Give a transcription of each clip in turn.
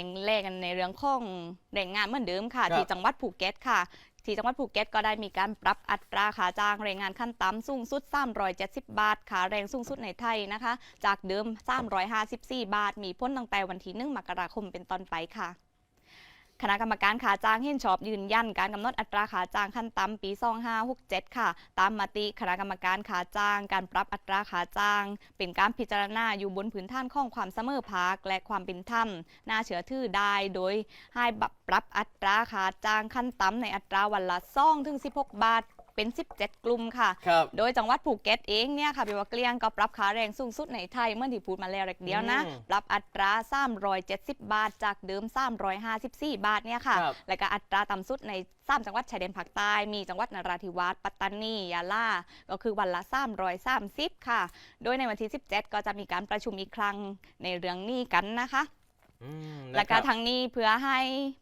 ยังแลกกันในเรื่องของแรงงานเหมือนเดิมค่ะ ครับ ที่จังหวัดภูเก็ตค่ะ ที่จังหวัดภูเก็ตก็ได้มีการปรับอัตราค่าจ้างแรงงานขั้นต่ำสูงสุด 370 บาทค่าแรงสูงสุดในไทยนะคะ จากเดิม 354 บาท มีพ้นตั้งแต่วันที่1มกราคมเป็นต้นไปค่ะ คณะกรรมการขาจ้างเห็นชอบยืนยันการกำหนดอัตราขาจ้างขั้นต่ำปี 2567 ค่ะ ตามมติคณะกรรมการขาจ้าง การปรับอัตราขาจ้าง เป็นการพิจารณาอยู่บนพื้นฐานของความเสมอภาคและความเป็นธรรมน่าเชื่อถือได้โดยให้ปรับอัตราขาจ้างขั้นต่ำในอัตราวันละ2ถึง16 บาท เป็น 17 กลุ่มค่ะ ครับโดยจังหวัดภูเก็ตเองเนี่ยค่ะพี่ว่าเกลียงก็ปรับค่าแรงสูงสุดในไทยเมื่อที่พูดมาแล้วเล็กเดียวนะ อืมปรับอัตรา 370 บาท จากเดิม 354 บาทเนี่ยค่ะ ครับ และก็อัตราต่ำสุดในสามจังหวัดชายแดนภาคใต้มีจังหวัดนราธิวาสปัตตานียะลาก็คือวันละ 330 ค่ะ โดยในวันที่ 17 ก็จะมีการประชุมอีกครั้งในเรื่องนี้กันนะคะอืม และก็นะครับทั้งนี้เพื่อให้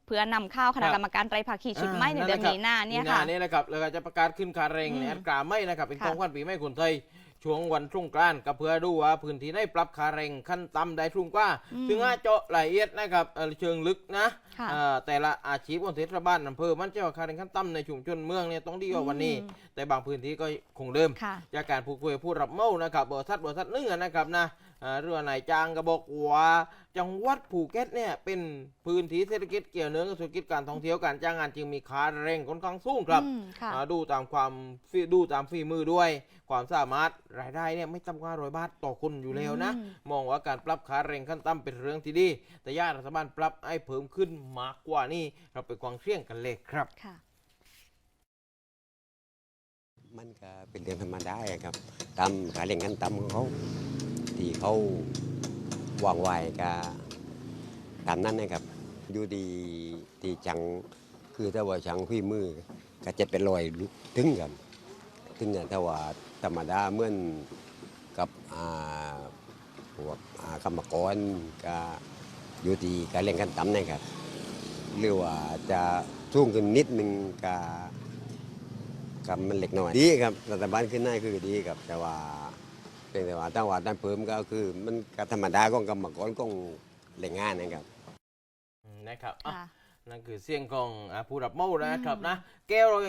เพื่อนำเข้าคณะกรรมการไตรภาคีชุดใหม่ในอ่าเดือนนั่นแหละมีนาเนี่ยมีค่ะนี่นะครับแล้วก็จะประกาศขึ้นค่าแรงอืมในอัตราไม่นะครับเป็นค่ะของขวัญปีใหม่คนไทย ช่วงวันรุ่งกรานต์ก็เพื่อดูว่าพื้นที่ได้ปรับค่าแรงขั้นต่ำได้รุ่งกว่าอืมซึ่งอาเจาะรายละเอียดนะครับเอ่อเชิงลึกนะค่ะเอ่อแต่ละอาชีพของเทศบาลอำเภอมันจะว่าค่าแรงขั้นต่ำในชุมชนเมืองเนี่ยต้องดีกว่าวันนี้ อืม แต่บางพื้นที่ก็คงเดิม ค่ะ จากการพูดคุยกับผู้รับเหมานะครับบริษัทบริษัทหนึงอะนะครับนะอ่าเรื่องนายจ้างก็บอกว่าจังหวัดภูเก็ตเนี่ยเป็นพื้นที่เศรษฐกิจเกี่ยวเนื่องกับธุรกิจการท่องเที่ยวการจ้างงานจึงมีค่าแรงค่อนข้างสูงครับอืมค่ะ อ่าดูตามความฝีดูตามฝีมือด้วย ความสามารถรายได้เนี่ยไม่ต่ำกว่าร้อยบาทต่อคนอยู่แล้วนะอืมมองว่าการปรับค่าแรงขั้นต่ำเป็นเรื่องที่ดี แต่ญาติรัฐบาลปรับให้เพิ่มขึ้นมากกว่านี้เราไปควางเชี่ยงกันเลยครับค่ะมันก็เป็นเรื่องธรรมดาอะครับตามการเล่นกันตามของเขาที่เขาวางไว้ก็ตามนั้นนะครับอยู่ดีที่จังคือถ้าว่าจังพี่มือก็จะเป็นรอยถึงกัน ถึงเนี่ยถ้าว่าธรรมดาเหมือนกับอ่าพวกอากรรมกรก็อยู่ที่การเล่นกันต่ำนะครับหรือว่าจะสูงขึ้นนิดหนึ่งก็ครับมันเล็กน้อยดีครับรัฐบาลขึ้นได้คือดีครับ แต่ว่าเพียงแต่ว่าตั้งว่าตั้งเพิ่มก็คือ มันก็ธรรมดาของกรรมกรของแรงงานนะครับนะครับนั่นคือเสียงของผู้รับเมานะครับนะแก้วเรายัง